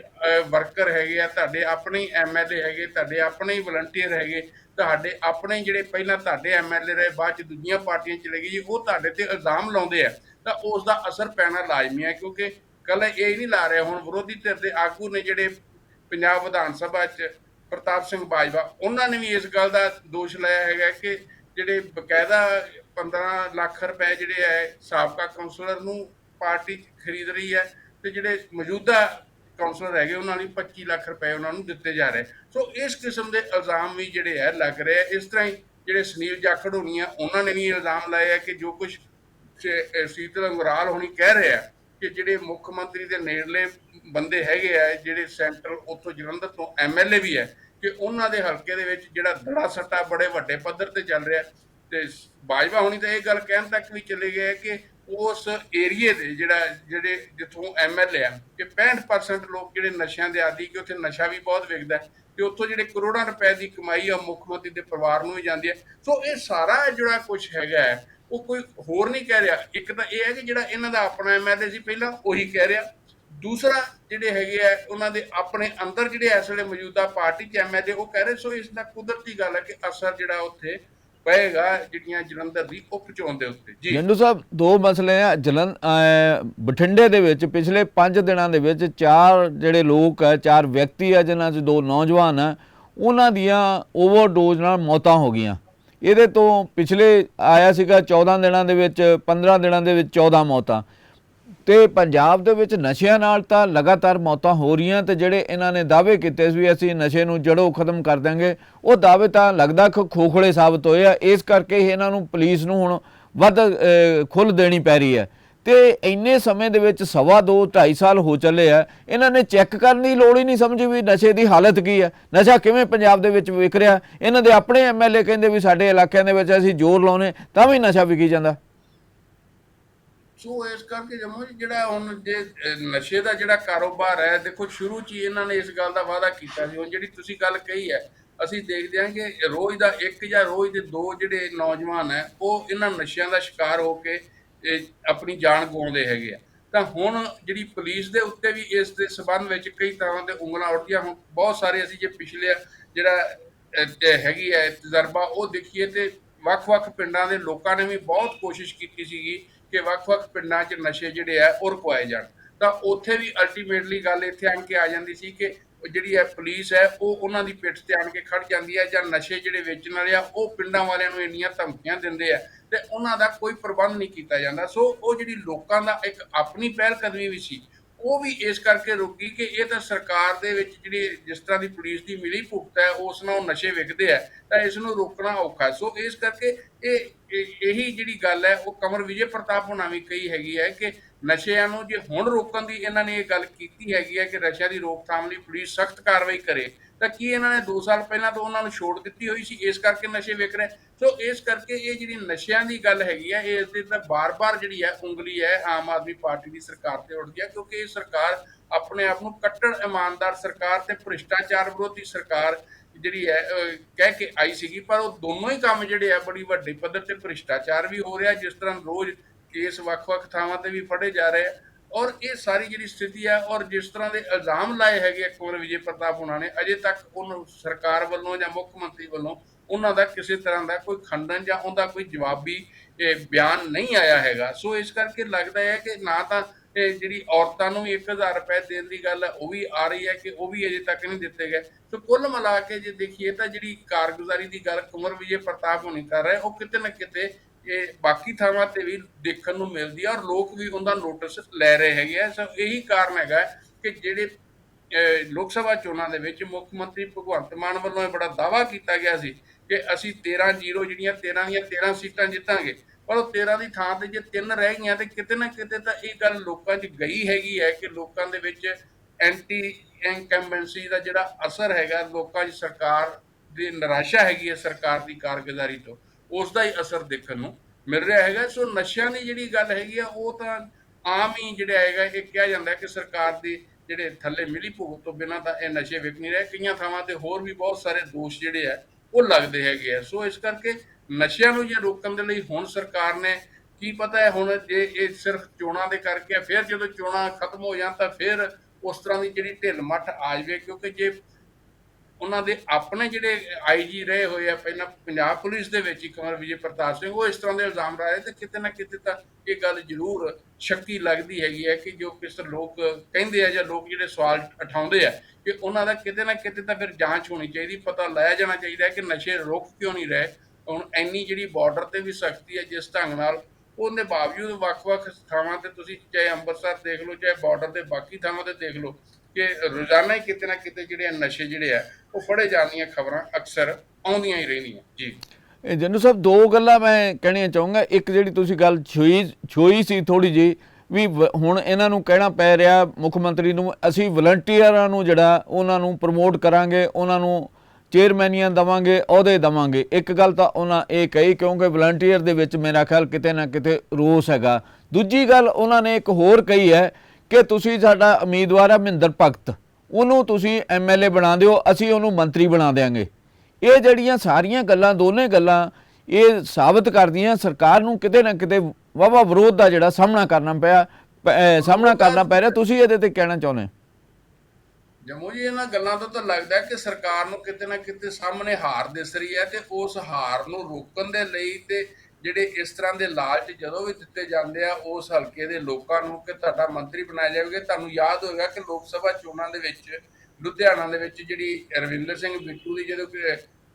ਵਰਕਰ ਹੈਗੇ ਆ, ਤੁਹਾਡੇ ਆਪਣੇ ਐਮਐਲਏ ਹੈਗੇ, ਤੁਹਾਡੇ ਆਪਣੇ ਵਲੰਟੀਅਰ ਹੈਗੇ, ਤੁਹਾਡੇ ਆਪਣੇ ਜਿਹੜੇ ਪਹਿਲਾਂ ਤੁਹਾਡੇ ਐਮਐਲਏ ਰਹੇ, ਬਾਅਦ ਚ ਦੂਜੀਆਂ ਪਾਰਟੀਆਂ ਚਲੇ ਗਏ ਜੀ, ਉਹ ਤੁਹਾਡੇ ਤੇ ਇਲਜ਼ਾਮ ਲਾਉਂਦੇ ਆ। ਤਾਂ ਉਸ ਦਾ ਅਸਰ ਪੈਣਾ ਲਾਜ਼ਮੀ ਹੈ, ਕਿਉਂਕਿ ਕੱਲ ਇਹ ਨਹੀਂ ਲਾ ਰਿਹਾ, ਹੁਣ ਵਿਰੋਧੀ ਧਿਰ ਦੇ ਆਗੂ ਨੇ ਜਿਹੜੇ ਪੰਜਾਬ ਵਿਧਾਨ ਸਭਾ 'ਚ ਪ੍ਰਤਾਪ ਸਿੰਘ ਬਾਜਵਾ, ਉਹਨਾਂ ਨੇ ਵੀ ਇਸ ਗੱਲ ਦਾ ਦੋਸ਼ ਲਾਇਆ ਹੈਗਾ ਕਿ ਜਿਹੜੇ ਬਕਾਇਦਾ 15 ਲੱਖ ਰੁਪਏ ਜਿਹੜੇ ਹੈ, ਸਾਬਕਾ ਕਾਉਂਸਲਰ ਨੂੰ ਪਾਰਟੀ ਖਰੀਦ ਰਹੀ ਹੈ ਤੇ ਜਿਹੜੇ ਮੌਜੂਦਾ ਕਾਉਂਸਲਰ ਹੈਗੇ, ਉਹਨਾਂ ਲਈ 25 ਲੱਖ ਰੁਪਏ ਉਹਨਾਂ ਨੂੰ ਦਿੱਤੇ ਜਾ ਰਹੇ। ਸੋ ਇਸ ਕਿਸਮ ਦੇ ਇਲਜ਼ਾਮ ਵੀ ਜਿਹੜੇ ਹੈ, ਲੱਗ ਰਹੇ ਆ ਇਸ ਤਰ੍ਹਾਂ ਹੀ ਜਿਹੜੇ ਸੁਨੀਲ ਜਾਖੜ ਹੋਣੀ ਆ, ਉਹਨਾਂ ਨੇ ਵੀ ਇਲਜ਼ਾਮ ਲਾਇਆ ਕਿ ਜੋ ਕੁਝ ਸੀਤਲ ਅੰਗਰਾਲ ਹੋਣੀ ਕਹਿ ਰਿਹਾ ਕਿ ਜਿਹੜੇ ਮੁੱਖ ਮੰਤਰੀ ਦੇ ਨੇੜਲੇ ਬੰਦੇ ਹੈਗੇ ਆ ਜਿਹੜੇ ਸੈਂਟਰਲ ਉੱਥੋਂ ਜਲੰਧਰ ਤੋਂ ਐਮਐਲਏ ਵੀ ਹੈ ਕਿ ਉਹਨਾਂ ਦੇ ਹਲਕੇ ਦੇ ਵਿੱਚ ਜਿਹੜਾ ਦੜਾ ਸੱਟਾ ਬੜੇ ਵੱਡੇ ਪੱਧਰ ਤੇ ਚੱਲ ਰਿਹਾ ਤੇ ਬਾਜਵਾ ਹੋਣੀ ਤਾਂ ਇਹ ਗੱਲ ਕਹਿਣ ਤੱਕ ਵੀ ਚਲੇ ਗਏ ਕਿ ਉਸ ਏਰੀਏ ਦੇ ਜਿਹੜਾ ਜਿਹੜੇ ਜਿੱਥੋਂ ਐਮਐਲਏ ਆ ਕਿ 65% ਲੋਕ ਜਿਹੜੇ ਨਸ਼ਿਆਂ ਦੇ ਆਦੀ ਕਿ ਉੱਥੇ ਨਸ਼ਾ ਵੀ ਬਹੁਤ ਵਿਕਦਾ ਤੇ ਉੱਥੋਂ ਜਿਹੜੇ ਕਰੋੜਾਂ ਰੁਪਏ ਦੀ ਕਮਾਈ ਆ ਮੁੱਖ ਮੰਤਰੀ ਦੇ ਪਰਿਵਾਰ ਨੂੰ ਵੀ ਜਾਂਦੀ ਹੈ। ਸੋ ਇਹ ਸਾਰਾ ਜਿਹੜਾ ਕੁਝ ਹੈਗਾ ਹੈ, ਉਹ ਕੋਈ ਹੋਰ ਨਹੀਂ ਕਹਿ ਰਿਹਾ। ਇੱਕ ਤਾਂ ਇਹ ਹੈ ਕਿ ਜਿਹੜਾ ਇਹਨਾਂ ਦਾ ਆਪਣਾ ਐਮਐਲਏ ਸੀ ਪਹਿਲਾਂ, ਉਹੀ ਕਹਿ ਰਿਹਾ। ਦੂਸਰਾ ਜਿਹੜੇ ਹੈਗੇ ਆ, ਉਹਨਾਂ ਦੇ ਆਪਣੇ ਅੰਦਰ ਜਿਹੜੇ ਇਸ ਵੇਲੇ ਮੌਜੂਦਾ ਪਾਰਟੀ ਚ ਐਮਐਲਏ ਉਹ ਕਹਿ ਰਹੇ, ਸੋ ਇਸ ਦਾ ਕੁਦਰਤੀ ਗੱਲ ਹੈ ਕਿ ਅਸਰ ਜਿਹੜਾ ਉੱਥੇ ਪਏਗਾ, ਜਿਹੜੀਆਂ ਜਲੰਧਰ ਦੀ ਉਪ ਦੇ ਉੱਤੇ। ਜੀ। ਜੰਡੂ ਸਾਹਿਬ, ਦੋ ਮਸਲੇ ਆ। ਜਲਨ ਬਠਿੰਡੇ ਦੇ ਵਿੱਚ ਪਿਛਲੇ 5 ਦਿਨਾਂ ਦੇ ਵਿੱਚ ਚਾਰ ਜਿਹੜੇ ਲੋਕ ਆ, ਚਾਰ ਵਿਅਕਤੀ ਆ, ਜਿਨ੍ਹਾਂ 'ਚ ਦੋ ਨੌਜਵਾਨ ਆ, ਉਹਨਾਂ ਦੀਆਂ ਓਵਰਡੋਜ਼ ਨਾਲ ਮੌਤਾਂ ਹੋ ਗਈਆਂ। ਇਹਦੇ ਤੋਂ ਪਿਛਲੇ ਆਇਆ ਸੀਗਾ 14 ਦਿਨਾਂ ਦੇ ਵਿੱਚ 15 ਦਿਨਾਂ ਦੇ ਵਿੱਚ 14 ਮੌਤਾਂ। ਤੇ ਪੰਜਾਬ ਦੇ ਵਿੱਚ ਨਸ਼ਿਆਂ ਨਾਲ ਤਾਂ ਲਗਾਤਾਰ ਮੌਤਾਂ ਹੋ ਰਹੀਆਂ ਤੇ ਜਿਹੜੇ ਇਹਨਾਂ ਨੇ ਦਾਅਵੇ ਕੀਤੇ ਸੀ ਵੀ ਅਸੀਂ ਨਸ਼ੇ ਨੂੰ ਜੜੋਂ ਖਤਮ ਕਰ ਦਾਂਗੇ ਉਹ ਦਾਅਵੇ ਤਾਂ ਲੱਗਦਾ ਖ- ਖੋਖਲੇ ਸਾਬਤ ਹੋਏ ਆ। ਇਸ ਕਰਕੇ ਹੀ ਇਹਨਾਂ ਨੂੰ ਪੁਲਿਸ ਨੂੰ ਹੁਣ ਵੱਧ ਅਹ, ਖੁੱਲ੍ਹ ਦੇਣੀ ਪੈ ਰਹੀ ਹੈ। ਤੇ ਇੰਨੇ ਸਮੇਂ ਦੇ ਵਿੱਚ ਸਵਾ ਦੋ 2.5 ਸਾਲ ਹੋ ਚੱਲੇ ਆ, ਇਹਨਾਂ ਨੇ ਚੈੱਕ ਕਰਨ ਦੀ ਲੋੜ ਹੀ ਨਹੀਂ ਸਮਝੀ ਵੀ ਨਸ਼ੇ ਦੀ ਹਾਲਤ ਕੀ ਹੈ ਨਸ਼ਾ ਕਿਵੇਂ ਪੰਜਾਬ ਦੇ ਵਿੱਚ ਵਿਕ ਰਿਹਾ? ਇਹਨਾਂ ਦੇ ਆਪਣੇ ਐਮਐਲਏ ਕਹਿੰਦੇ ਵੀ ਸਾਡੇ ਇਲਾਕਿਆਂ ਦੇ ਵਿੱਚ ਅਸੀਂ ਜ਼ੋਰ ਲਾਉਨੇ ਤਾਂ ਵੀ ਨਸ਼ਾ ਵਿਕੀ ਜਾਂਦਾ। ਸੋ ਇਸ ਕਰਕੇ ਜੰਮੂ ਜਿਹੜਾ ਹੁਣ ਜੇ ਨਸ਼ੇ ਦਾ ਜਿਹੜਾ ਕਾਰੋਬਾਰ ਹੈ, ਦੇਖੋ ਸ਼ੁਰੂ ਚ ਇਹਨਾਂ ਨੇ ਇਸ ਗੱਲ ਦਾ ਵਾਅਦਾ ਕੀਤਾ ਸੀ। ਹੁਣ ਜਿਹੜੀ ਤੁਸੀਂ ਗੱਲ ਕਹੀ ਹੈ, ਅਸੀਂ ਦੇਖਦੇ ਹਾਂ ਕਿ ਰੋਜ਼ ਦਾ ਇੱਕ ਜਾਂ ਰੋਜ਼ ਦੇ ਦੋ ਜਿਹੜੇ ਨੌਜਵਾਨ ਹੈ, ਉਹ ਇਹਨਾਂ ਨਸ਼ਿਆਂ ਦਾ ਸ਼ਿਕਾਰ ਹੋ ਕੇ ਆਪਣੀ ਜਾਨ ਗਵਾਉਂਦੇ ਹੈਗੇ ਆ। ਤਾਂ ਹੁਣ ਜਿਹੜੀ ਪੁਲਿਸ ਦੇ ਉੱਤੇ ਵੀ ਇਸ ਦੇ ਸਬੰਧ ਵਿੱਚ ਕਈ ਤਰ੍ਹਾਂ ਦੇ ਉਂਗਲਾਂ ਉੱਠਦੀਆਂ ਹੁਣ ਬਹੁਤ ਸਾਰੇ ਅਸੀਂ ਜੇ ਪਿਛਲੇ ਜਿਹੜਾ ਹੈਗੀ ਹੈ ਤਜਰਬਾ, ਉਹ ਦੇਖੀਏ ਤੇ ਵੱਖ-ਵੱਖ ਪਿੰਡਾਂ ਦੇ ਲੋਕਾਂ ਨੇ ਵੀ ਬਹੁਤ ਕੋਸ਼ਿਸ਼ ਕੀਤੀ ਸੀਗੀ ਕਿ ਵੱਖ-ਵੱਖ ਪਿੰਡਾਂ 'ਚ ਨਸ਼ੇ ਜਿਹੜੇ ਆ ਉਹ ਰੁਕਵਾਏ ਜਾਣ। ਤਾਂ ਉੱਥੇ ਵੀ ਅਲਟੀਮੇਟਲੀ ਗੱਲ ਇੱਥੇ ਆਣ ਕੇ ਆ ਜਾਂਦੀ ਸੀ ਕਿ ਜਿਹੜੀ ਹੈ ਪੁਲਿਸ ਹੈ, ਉਹ ਉਹਨਾਂ ਦੀ ਪਿੱਠ ਤੇ ਆਣ ਕੇ ਖੜ ਜਾਂਦੀ ਹੈ ਜਾਂ ਨਸ਼ੇ ਜਿਹੜੇ ਵੇਚਣ ਵਾਲੇ ਆ, ਉਹ ਪਿੰਡਾਂ ਵਾਲਿਆਂ ਨੂੰ ਇੰਨੀਆਂ ਧਮਕੀਆਂ ਦਿੰਦੇ ਆ ਤੇ ਉਹਨਾਂ ਦਾ ਕੋਈ ਪ੍ਰਬੰਧ ਨਹੀਂ ਕੀਤਾ ਜਾਂਦਾ। ਸੋ ਉਹ ਜਿਹੜੀ ਲੋਕਾਂ ਦਾ ਇੱਕ ਆਪਣੀ ਪਹਿਲ ਕਦਮੀ ਵੀ ਸੀ, ਉਹ ਵੀ ਇਸ ਕਰਕੇ ਰੁਕ ਗਈ ਕਿ ਇਹ ਤਾਂ ਸਰਕਾਰ ਦੇ ਵਿੱਚ ਜਿਹੜੀ ਜਿਸ ਤਰ੍ਹਾਂ ਦੀ ਪੁਲਿਸ ਦੀ ਮਿਲੀ ਭੁਗਤ ਹੈ, ਉਸ ਨਾਲ ਉਹ ਨਸ਼ੇ ਵਿਕਦੇ ਆ। ਤਾਂ ਇਸ ਨੂੰ ਰੋਕਣਾ ਔਖਾ ਸੋ ਇਸ ਕਰਕੇ ਇਹ, ਇਹੀ ਜਿਹੜੀ ਗੱਲ ਹੈ, ਉਹ ਕਮਰ ਵਿਜੇ ਪ੍ਰਤਾਪ ਹੋਣਾ ਵੀ ਕਹੀ ਹੈਗੀ ਹੈ ਕਿ ਨਸ਼ਿਆਂ ਨੂੰ ਜੇ ਹੁਣ ਰੋਕਣ ਦੀ ਇਹਨਾਂ ਨੇ ਇਹ ਗੱਲ ਕੀਤੀ ਹੈਗੀ ਹੈ ਕਿ ਨਸ਼ਿਆਂ ਦੀ ਰੋਕਥਾਮ ਲਈ ਪੁਲਿਸ ਸਖਤ ਕਾਰਵਾਈ ਕਰੇ, ਤਾਂ ਕੀ ਇਹਨਾਂ ਨੇ 2 ਸਾਲ ਪਹਿਲਾਂ ਤੋਂ ਉਹਨਾਂ ਨੂੰ ਛੋਟ ਦਿੱਤੀ ਹੋਈ ਸੀ? ਇਸ ਕਰਕੇ ਨਸ਼ੇ ਵਿਕ ਰਹੇ। ਸੋ ਇਸ ਕਰਕੇ ਇਹ ਜਿਹੜੀ ਨਸ਼ਿਆਂ ਦੀ ਗੱਲ ਹੈਗੀ ਹੈ, ਇਹ ਇਸ ਦੇ ਤਾਂ ਬਾਰ-ਬਾਰ ਜਿਹੜੀ ਹੈ ਉਂਗਲੀ ਹੈ ਆਮ ਆਦਮੀ ਪਾਰਟੀ ਦੀ ਸਰਕਾਰ ਤੇ ਉੱਠਦੀ ਹੈ, ਕਿਉਂਕਿ ਇਹ ਸਰਕਾਰ ਆਪਣੇ ਆਪ ਨੂੰ ਕੱਟੜ ਇਮਾਨਦਾਰ ਸਰਕਾਰ ਤੇ ਭ੍ਰਿਸ਼ਟਾਚਾਰ ਵਿਰੋਧੀ ਸਰਕਾਰ ਜਿਹੜੀ ਹੈ ਕਹਿ ਕੇ ਆਈ ਸੀਗੀ, ਪਰ ਉਹ ਦੋਨੋਂ ਹੀ ਕੰਮ ਜਿਹੜੇ ਆ, ਬੜੀ ਵੱਡੇ ਪੱਧਰ ਤੇ ਭ੍ਰਿਸ਼ਟਾਚਾਰ ਵੀ ਹੋ ਰਿਹਾ, ਜਿਸ ਤਰ੍ਹਾਂ ਰੋਜ਼ ਕੇਸ ਵੱਖ-ਵੱਖ ਥਾਵਾਂ ਤੇ ਵੀ ਫੜੇ ਜਾ ਰਹੇ ਆ। ਔਰ ਇਹ ਸਾਰੀ ਜਿਹੜੀ ਸਥਿਤੀ ਹੈ ਔਰ ਜਿਸ ਤਰ੍ਹਾਂ ਦੇ ਇਲਜ਼ਾਮ ਲਾਏ ਹੈਗੇ ਆ ਕੁੰਵਰ ਵਿਜੇ ਪ੍ਰਤਾਪ ਉਹਨਾਂ ਨੇ, ਅਜੇ ਤੱਕ ਉਹਨੂੰ ਸਰਕਾਰ ਵੱਲੋਂ ਜਾਂ ਮੁੱਖ ਮੰਤਰੀ ਵੱਲੋਂ ਉਹਨਾਂ ਦਾ ਕਿਸੇ ਤਰ੍ਹਾਂ ਦਾ ਕੋਈ ਖੰਡਨ ਜਾਂ ਉਹਦਾ ਕੋਈ ਜਵਾਬੀ ਬਿਆਨ ਨਹੀਂ ਆਇਆ ਹੈਗਾ। ਸੋ ਇਸ ਕਰਕੇ ਲੱਗਦਾ ਹੈ ਕਿ ਨਾ ਤਾਂ ਤੇ ਜਿਹੜੀ ਔਰਤਾਂ ਨੂੰ ਵੀ 1000 ਰੁਪਏ ਦੇਣ ਦੀ ਗੱਲ ਹੈ, ਉਹ ਵੀ ਆ ਰਹੀ ਹੈ ਕਿ ਉਹ ਵੀ ਅਜੇ ਤੱਕ ਨਹੀਂ ਦਿੱਤੇ ਗਏ। ਸੋ ਕੁੱਲ ਮਿਲਾ ਕੇ ਜੇ ਦੇਖੀਏ ਤਾਂ ਜਿਹੜੀ ਕਾਰਗੁਜ਼ਾਰੀ ਦੀ ਗੱਲ ਕੁੰਵਰ ਵਿਜੇ ਪ੍ਰਤਾਪ ਹੋਣੀ ਕਰ ਰਹੇ ਉਹ ਕਿਤੇ ਨਾ ਕਿਤੇ ਇਹ ਬਾਕੀ ਥਾਵਾਂ ਤੇ ਵੀ ਦੇਖਣ ਨੂੰ ਮਿਲਦੀ ਹੈ ਔਰ ਲੋਕ ਵੀ ਉਹਦਾ ਨੋਟਿਸ ਲੈ ਰਹੇ ਹੈਗੇ ਆ। ਸੋ ਇਹੀ ਕਾਰਨ ਹੈਗਾ ਕਿ ਜਿਹੜੇ ਲੋਕ ਸਭਾ ਚੋਣਾਂ ਦੇ ਵਿੱਚ ਮੁੱਖ ਮੰਤਰੀ ਭਗਵੰਤ ਮਾਨ ਵੱਲੋਂ ਇਹ ਬੜਾ ਦਾਵਾ ਕੀਤਾ ਗਿਆ ਸੀ ਕਿ ਅਸੀਂ 13 ਜ਼ੀਰੋ ਜਿਹੜੀਆਂ 13 ਦੀਆਂ 13 ਸੀਟਾਂ ਜਿੱਤਾਂਗੇ ਪਰ ਉਹ 13 ਦੀ ਥਾਂ ਤੇ ਜੇ ਤਿੰਨ ਰਹਿ ਗਈਆਂ ਤੇ ਕਿਤੇ ਨਾ ਕਿਤੇ ਤਾਂ ਇਹ ਗੱਲ ਲੋਕਾਂ 'ਚ ਗਈ ਹੈਗੀ ਹੈ ਕਿ ਲੋਕਾਂ ਦੇ ਵਿੱਚ ਐਂਟੀ ਇਨਕੰਬੈਂਸੀ ਦਾ ਜਿਹੜਾ ਅਸਰ ਹੈਗਾ, ਲੋਕਾਂ 'ਚ ਸਰਕਾਰ ਦੀ ਨਿਰਾਸ਼ਾ ਹੈਗੀ ਹੈ ਸਰਕਾਰ ਦੀ ਕਾਰਗੁਜ਼ਾਰੀ ਤੋਂ। ਉਸ ਦਾ ਹੀ ਅਸਰ ਦੇਖਣ ਨੂੰ ਮਿਲ ਰਿਹਾ ਹੈਗਾ। ਸੋ ਨਸ਼ਿਆਂ ਦੀ ਜਿਹੜੀ ਗੱਲ ਹੈਗੀ ਆ, ਉਹ ਤਾਂ ਆਮ ਹੀ ਜਿਹੜਾ ਹੈਗਾ, ਇਹ ਕਿਹਾ ਜਾਂਦਾ ਕਿ ਸਰਕਾਰ ਦੀ ਜਿਹੜੇ ਥੱਲੇ ਮਿਲੀ ਭੁਗਤ ਤੋਂ ਬਿਨਾਂ ਤਾਂ ਇਹ ਨਸ਼ੇ ਵਿਕ ਨਹੀਂ ਰਹੇ। ਕਈਆਂ ਥਾਵਾਂ ਤੇ ਹੋਰ ਵੀ ਬਹੁਤ ਸਾਰੇ ਦੋਸ਼ ਜਿਹੜੇ ਆ, ਉਹ ਲੱਗਦੇ ਹੈਗੇ ਆ। ਸੋ ਇਸ ਕਰਕੇ ਨਸ਼ਿਆਂ ਨੂੰ ਜੇ ਰੋਕਣ ਦੇ ਲਈ ਹੁਣ ਸਰਕਾਰ ਨੇ ਕੀ ਪਤਾ ਹੈ, ਹੁਣ ਜੇ ਇਹ ਸਿਰਫ ਚੋਣਾਂ ਦੇ ਕਰਕੇ ਫਿਰ ਜਦੋਂ ਚੋਣਾਂ ਖਤਮ ਹੋ ਜਾਣ ਤਾਂ ਫਿਰ ਉਸ ਤਰ੍ਹਾਂ ਦੀ ਜਿਹੜੀ ਢਿੱਲ ਮੱਠ ਆ ਜਾਵੇ, ਕਿਉਂਕਿ ਜੇ ਉਹਨਾਂ ਦੇ ਆਪਣੇ ਜਿਹੜੇ ਆਈਜੀ ਰਹੇ ਹੋਏ ਆ, ਪਹਿਲਾਂ ਪੰਜਾਬ ਪੁਲਿਸ ਦੇ ਵਿੱਚ ਹੀ ਕੰਵਰ ਵਿਜੇ ਪ੍ਰਤਾਪ ਸਿੰਘ, ਉਹ ਇਸ ਤਰ੍ਹਾਂ ਦੇ ਇਲਜ਼ਾਮ ਲਾਏ ਤੇ ਕਿਤੇ ਨਾ ਕਿਤੇ ਤਾਂ ਇਹ ਗੱਲ ਜ਼ਰੂਰ ਸ਼ੱਕੀ ਲੱਗਦੀ ਹੈਗੀ ਹੈ ਕਿ ਜੋ ਕਿਸ ਲੋਕ ਕਹਿੰਦੇ ਆ ਜਾਂ ਲੋਕ ਜਿਹੜੇ ਸਵਾਲ ਉਠਾਉਂਦੇ ਆ ਕਿ ਉਹਨਾਂ ਦਾ ਕਿਤੇ ਨਾ ਕਿਤੇ ਤਾਂ ਫਿਰ ਜਾਂਚ ਹੋਣੀ ਚਾਹੀਦੀ, ਪਤਾ ਲਾਇਆ ਜਾਣਾ ਚਾਹੀਦਾ ਕਿ ਨਸ਼ੇ ਰੁਕ ਕਿਉਂ ਨਹੀਂ ਰਹੇ। ਹੁਣ ਇੰਨੀ ਜਿਹੜੀ ਬਾਰਡਰ ਤੇ ਵੀ ਸਖਤੀ ਹੈ ਜਿਸ ਢੰਗ ਨਾਲ ਉਹਦੇ ਬਾਵਜੂਦ ਵੱਖ-ਵੱਖ ਥਾਵਾਂ ਤੇ ਤੁਸੀਂ ਚਾਹੇ ਅੰਮ੍ਰਿਤਸਰ ਦੇਖ ਲਓ, ਚਾਹੇ ਬਾਰਡਰ ਦੇ ਬਾਕੀ ਥਾਵਾਂ ਤੇ ਦੇਖ ਲਓ ਕਿ ਰੋਜ਼ਾਨਾ ਹੀ ਕਿਤੇ ਨਾ ਕਿਤੇ ਜਿਹੜੇ ਨਸ਼ੇ ਜਿਹੜੇ ਆ, ਉਹ ਫੜੇ ਜਾਣ ਦੀਆਂ ਖਬਰਾਂ ਅਕਸਰ ਆਉਂਦੀਆਂ ਹੀ ਰਹਿੰਦੀਆਂ। ਜੀ। ਇਹ ਜੰਨੂ ਸਾਹਿਬ, ਦੋ ਗੱਲਾਂ ਮੈਂ ਕਹਿਣੀਆਂ ਚਾਹੂੰਗਾ। ਇੱਕ ਜਿਹੜੀ ਤੁਸੀਂ ਗੱਲ ਛੋਈ ਛੋਈ ਸੀ ਥੋੜੀ ਜੀ ਵੀ ਹੁਣ ਇਹਨਾਂ ਨੂੰ ਕਹਿਣਾ ਪੈ ਰਿਹਾ ਮੁੱਖ ਮੰਤਰੀ ਨੂੰ, ਅਸੀਂ ਵਲੰਟੀਅਰਾਂ ਨੂੰ ਜਿਹੜਾ ਉਹਨਾਂ ਨੂੰ ਪ੍ਰਮੋਟ ਕਰਾਂਗੇ, ਉਹਨਾਂ ਨੂੰ ਚੇਅਰਮੈਨੀਆਂ ਦਵਾਂਗੇ, ਅਹੁਦੇ ਦਵਾਂਗੇ। ਇੱਕ ਗੱਲ ਤਾਂ ਉਹਨਾਂ ਇਹ ਕਹੀ, ਕਿਉਂਕਿ ਵਲੰਟੀਅਰ ਦੇ ਵਿੱਚ ਮੇਰਾ ਖਿਆਲ ਕਿਤੇ ਨਾ ਕਿਤੇ ਰੋਸ ਹੈਗਾ। ਦੂਜੀ ਗੱਲ ਉਹਨਾਂ ਨੇ ਇੱਕ ਹੋਰ ਕਹੀ ਹੈ ਕਿ ਤੁਸੀਂ ਸਾਡਾ ਉਮੀਦਵਾਰ ਹੈ ਮਹਿੰਦਰ ਭਗਤ। ਉਹਨੂੰ ਤੁਸੀਂ ਐਮਐਲਏ ਬਣਾ ਦਿਓ, ਅਸੀਂ ਉਹਨੂੰ ਮੰਤਰੀ ਬਣਾ ਦੇਾਂਗੇ ਇਹ ਜਿਹੜੀਆਂ ਸਾਰੀਆਂ ਗੱਲਾਂ, ਦੋਨੇ ਗੱਲਾਂ ਇਹ ਸਾਬਤ ਕਰਦੀਆਂ, ਸਰਕਾਰ ਨੂੰ ਕਿਤੇ ਨਾ ਕਿਤੇ ਵਾਵਾ ਵਿਰੋਧ ਦਾ ਜਿਹੜਾ ਸਾਹਮਣਾ ਕਰਨਾ ਪਿਆ, ਪ- ਸਾਹਮਣਾ ਕਰਨਾ ਪੈ ਰਿਹਾ। ਤੁਸੀਂ ਇਹਦੇ ਤੇ ਕਹਿਣਾ ਚਾਹੁੰਦੇ ਜੰਮੂ ਜੀ, ਇਹਨਾਂ ਗੱਲਾਂ ਤੋਂ ਤਾਂ ਲੱਗਦਾ ਕਿ ਸਰਕਾਰ ਨੂੰ ਕਿਤੇ ਨਾ ਕਿਤੇ ਸਾਹਮਣੇ ਹਾਰ ਦਿਸ ਰਹੀ ਹੈ ਤੇ ਉਸ ਹਾਰ ਨੂੰ ਰੋਕਣ ਦੇ ਲਈ ਤੇ ਜਿਹੜੇ ਇਸ ਤਰ੍ਹਾਂ ਦੇ ਲਾਲਚ ਜਦੋਂ ਵੀ ਦਿੱਤੇ ਜਾਂਦੇ ਆ, ਉਸ ਹਲਕੇ ਦੇ ਲੋਕਾਂ ਨੂੰ ਕਿ ਤੁਹਾਡਾ ਮੰਤਰੀ ਬਣਾਇਆ ਜਾਵੇਗਾ। ਤੁਹਾਨੂੰ ਯਾਦ ਹੋਵੇਗਾ ਕਿ ਲੋਕ ਸਭਾ ਚੋਣਾਂ ਦੇ ਵਿੱਚ, ਲੁਧਿਆਣਾ ਦੇ ਵਿੱਚ ਜਿਹੜੀ ਰਵਿੰਦਰ ਸਿੰਘ ਬਿੱਟੂ ਦੀ ਜਦੋਂ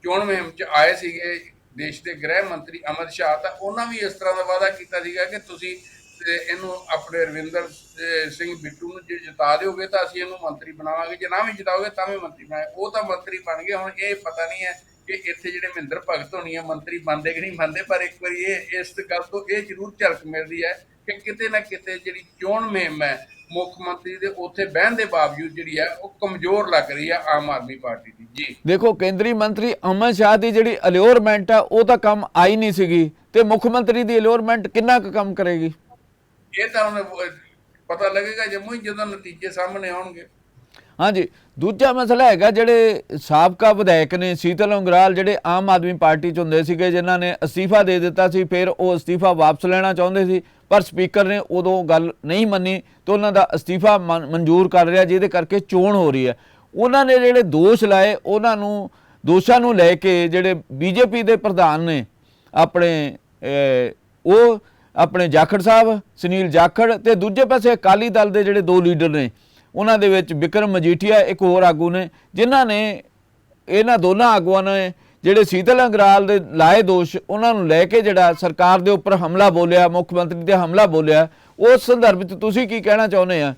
ਚੋਣ ਮੁਹਿੰਮ 'ਚ ਆਏ ਸੀਗੇ, ਦੇਸ਼ ਦੇ ਗ੍ਰਹਿ ਮੰਤਰੀ ਅਮਿਤ ਸ਼ਾਹ, ਤਾਂ ਉਹਨਾਂ ਵੀ ਇਸ ਤਰ੍ਹਾਂ ਦਾ ਵਾਅਦਾ ਕੀਤਾ ਸੀਗਾ ਕਿ ਤੁਸੀਂ ਤੇ ਇਹਨੂੰ ਆਪਣੇ ਰਵਿੰਦਰ ਸਿੰਘ ਬਿੱਟੂ ਨੂੰ ਜੇ ਜਿਤਾ ਦਿਓਗੇ ਤਾਂ ਅਸੀਂ ਇਹਨੂੰ ਮੰਤਰੀ ਬਣਾਵਾਂਗੇ। ਜੇ ਨਾ ਵੀ ਜਿਤਾਓਗੇ ਤਾਂ ਵੀ ਮੰਤਰੀ ਬਣਾਏ ਉਹ ਤਾਂ ਮੰਤਰੀ ਬਣ ਗਏ। ਹੁਣ ਇਹ ਪਤਾ ਨਹੀਂ ਹੈ ਕਿ ਇੱਥੇ ਜਿਹੜੇ ਮਹਿੰਦਰ ਭਗਤ ਹੋਣੀ ਹੈ ਮੰਤਰੀ ਬਣਦੇ ਕਿ ਨਹੀਂ ਬਣਦੇ, ਪਰ ਇੱਕ ਵਾਰੀ ਇਹ ਇਸ ਗੱਲ ਤੋਂ ਇਹ ਜ਼ਰੂਰ ਝਲਕ ਮਿਲਦੀ ਹੈ ਕਿ ਕਿਤੇ ਨਾ ਕਿਤੇ ਜਿਹੜੀ ਚੋਣ ਮੁਹਿੰਮ ਹੈ, ਮੁੱਖ ਮੰਤਰੀ ਦੇ ਉੱਥੇ ਬਹਿਣ ਦੇ ਬਾਵਜੂਦ ਜਿਹੜੀ ਹੈ, ਉਹ ਕਮਜ਼ੋਰ ਲੱਗ ਰਹੀ ਹੈ ਆਮ ਆਦਮੀ ਪਾਰਟੀ ਦੀ। ਜੀ। ਦੇਖੋ, ਕੇਂਦਰੀ ਮੰਤਰੀ ਅਮਿਤ ਸ਼ਾਹ ਦੀ ਜਿਹੜੀ ਅਲਿਓਰਮੈਂਟ ਆ ਉਹ ਤਾਂ ਕੰਮ ਆਈ ਨਹੀਂ ਸੀਗੀ। ਤੇ ਮੁੱਖ ਮੰਤਰੀ ਦੀ ਅਲਿਓਰਮੈਂਟ ਕਿੰਨਾ ਕੁ ਕੰਮ ਕਰੇਗੀ? ਇਹ ਤਾਂ ਪਤਾ ਲੱਗੇਗਾ ਜੰਮੂ ਜਦੋਂ ਨਤੀਜੇ ਸਾਹਮਣੇ ਆਉਣਗੇ। ਹਾਂਜੀ, ਦੂਜਾ ਮਸਲਾ ਹੈਗਾ ਜਿਹੜੇ ਸਾਬਕਾ ਵਿਧਾਇਕ ਨੇ ਸੀਤਲ ਉਂਗਰਾਲ ਜਿਹੜੇ ਆਮ ਆਦਮੀ ਪਾਰਟੀ ਚ ਹੁੰਦੇ ਸੀਗੇ, ਜਿਨ੍ਹਾਂ ਨੇ ਅਸਤੀਫਾ ਦੇ ਦਿੱਤਾ ਸੀ, ਫਿਰ ਉਹ ਅਸਤੀਫਾ ਵਾਪਸ ਲੈਣਾ ਚਾਹੁੰਦੇ ਸੀ, ਪਰ ਸਪੀਕਰ ਨੇ ਉਦੋਂ ਗੱਲ ਨਹੀਂ ਮੰਨੀ ਤੇ ਉਹਨਾਂ ਦਾ ਅਸਤੀਫਾ ਮਨ- ਮਨਜ਼ੂਰ ਕਰ ਰਿਹਾ ਜਿਹਦੇ ਕਰਕੇ ਚੋਣ ਹੋ ਰਹੀ ਹੈ। ਉਹਨਾਂ ਨੇ ਜਿਹੜੇ ਦੋਸ਼ ਲਾਏ, ਉਹਨਾਂ ਨੂੰ, ਦੋਸ਼ਾਂ ਨੂੰ ਲੈ ਕੇ ਜਿਹੜੇ ਬੀਜੇਪੀ ਦੇ ਪ੍ਰਧਾਨ ਨੇ ਆਪਣੇ ਉਹ ਆਪਣੇ ਜਾਖੜ ਸਾਹਿਬ, ਸੁਨੀਲ ਜਾਖੜ ਤੇ ਦੂਜੇ ਪਾਸੇ ਅਕਾਲੀ ਦਲ ਦੇ ਜਿਹੜੇ ਦੋ ਲੀਡਰ ਨੇ, ਉਹਨਾਂ ਦੇ ਵਿੱਚ ਵਿਕਰਮ ਮਜੀਠੀਆ, ਇੱਕ ਹੋਰ ਆਗੂ ਨੇ, ਜਿਨ੍ਹਾਂ ਨੇ ਇਹਨਾਂ ਦੋਨਾਂ ਆਗੂਆਂ ਨੇ ਜਿਹੜੇ ਸੀਤਲ ਅੰਗਰਾਲ ਦੇ ਲਾਏ ਦੋਸ਼, ਉਹਨਾਂ ਨੂੰ ਲੈ ਕੇ ਜਿਹੜਾ ਸਰਕਾਰ ਦੇ ਉੱਪਰ ਹਮਲਾ ਬੋਲਿਆ, ਮੁੱਖ ਮੰਤਰੀ ਤੇ ਹਮਲਾ ਬੋਲਿਆ, ਉਸ ਸੰਦਰਭ ਵਿੱਚ ਤੁਸੀਂ ਕੀ ਕਹਿਣਾ ਚਾਹੁੰਦੇ ਆ?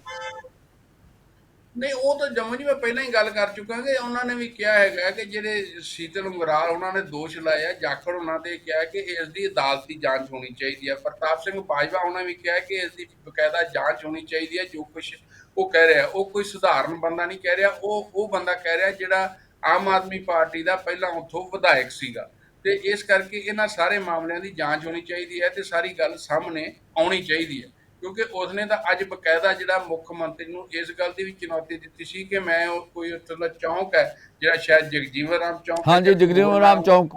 ਨਹੀਂ, ਉਹ ਤਾਂ ਜੰਮੂ ਜੀ ਮੈਂ ਪਹਿਲਾਂ ਹੀ ਗੱਲ ਕਰ ਚੁੱਕਾ ਕਿ ਉਹਨਾਂ ਨੇ ਵੀ ਕਿਹਾ ਹੈਗਾ ਕਿ ਜਿਹੜੇ ਸ਼ੀਤਲ ਉਂਗਰਾਲ ਉਹਨਾਂ ਨੇ ਦੋਸ਼ ਲਾਇਆ, ਜਾਖੜ ਉਹਨਾਂ ਤੇ ਕਿਹਾ ਕਿ ਇਸ ਦੀ ਅਦਾਲਤੀ ਜਾਂਚ ਹੋਣੀ ਚਾਹੀਦੀ ਹੈ। ਪ੍ਰਤਾਪ ਸਿੰਘ ਬਾਜਵਾ ਉਹਨਾਂ ਵੀ ਕਿਹਾ ਕਿ ਇਸ ਦੀ ਬਕਾਇਦਾ ਜਾਂਚ ਹੋਣੀ ਚਾਹੀਦੀ ਹੈ, ਜੋ ਕੁਝ ਉਹ ਕਹਿ ਰਿਹਾ। ਉਹ ਕੋਈ ਸਧਾਰਨ ਬੰਦਾ ਨਹੀਂ ਕਹਿ ਰਿਹਾ, ਉਹ ਉਹ ਬੰਦਾ ਕਹਿ ਰਿਹਾ ਜਿਹੜਾ ਆਮ ਆਦਮੀ ਪਾਰਟੀ ਦਾ ਪਹਿਲਾਂ ਉੱਥੋਂ ਵਿਧਾਇਕ ਸੀਗਾ। ਤੇ ਇਸ ਕਰਕੇ ਇਹਨਾਂ ਸਾਰੇ ਮਾਮਲਿਆਂ ਦੀ ਜਾਂਚ ਹੋਣੀ ਚਾਹੀਦੀ ਹੈ ਤੇ ਸਾਰੀ ਗੱਲ ਸਾਹਮਣੇ ਆਉਣੀ ਚਾਹੀਦੀ ਹੈ। ਕਿਉਂਕਿ ਉਸਨੇ ਤਾਂ ਅੱਜ ਬਕਾਇਦਾ ਜਿਹੜਾ ਮੁੱਖ ਮੰਤਰੀ ਨੂੰ ਇਸ ਗੱਲ ਦੀ ਵੀ ਚੁਣੌਤੀ ਦਿੱਤੀ ਸੀ ਕਿ ਮੈਂ ਉਹ ਕੋਈ ਉੱਥੇ ਦਾ ਚੌਂਕ ਹੈ ਜਿਹੜਾ ਸ਼ਾਇਦ ਜਗਜੀਵਨ ਰਾਮ ਚੌਂਕ ਹੈ ਹਾਂਜੀ, ਜਗਜੀਵਨ ਰਾਮ ਚੌਂਕ।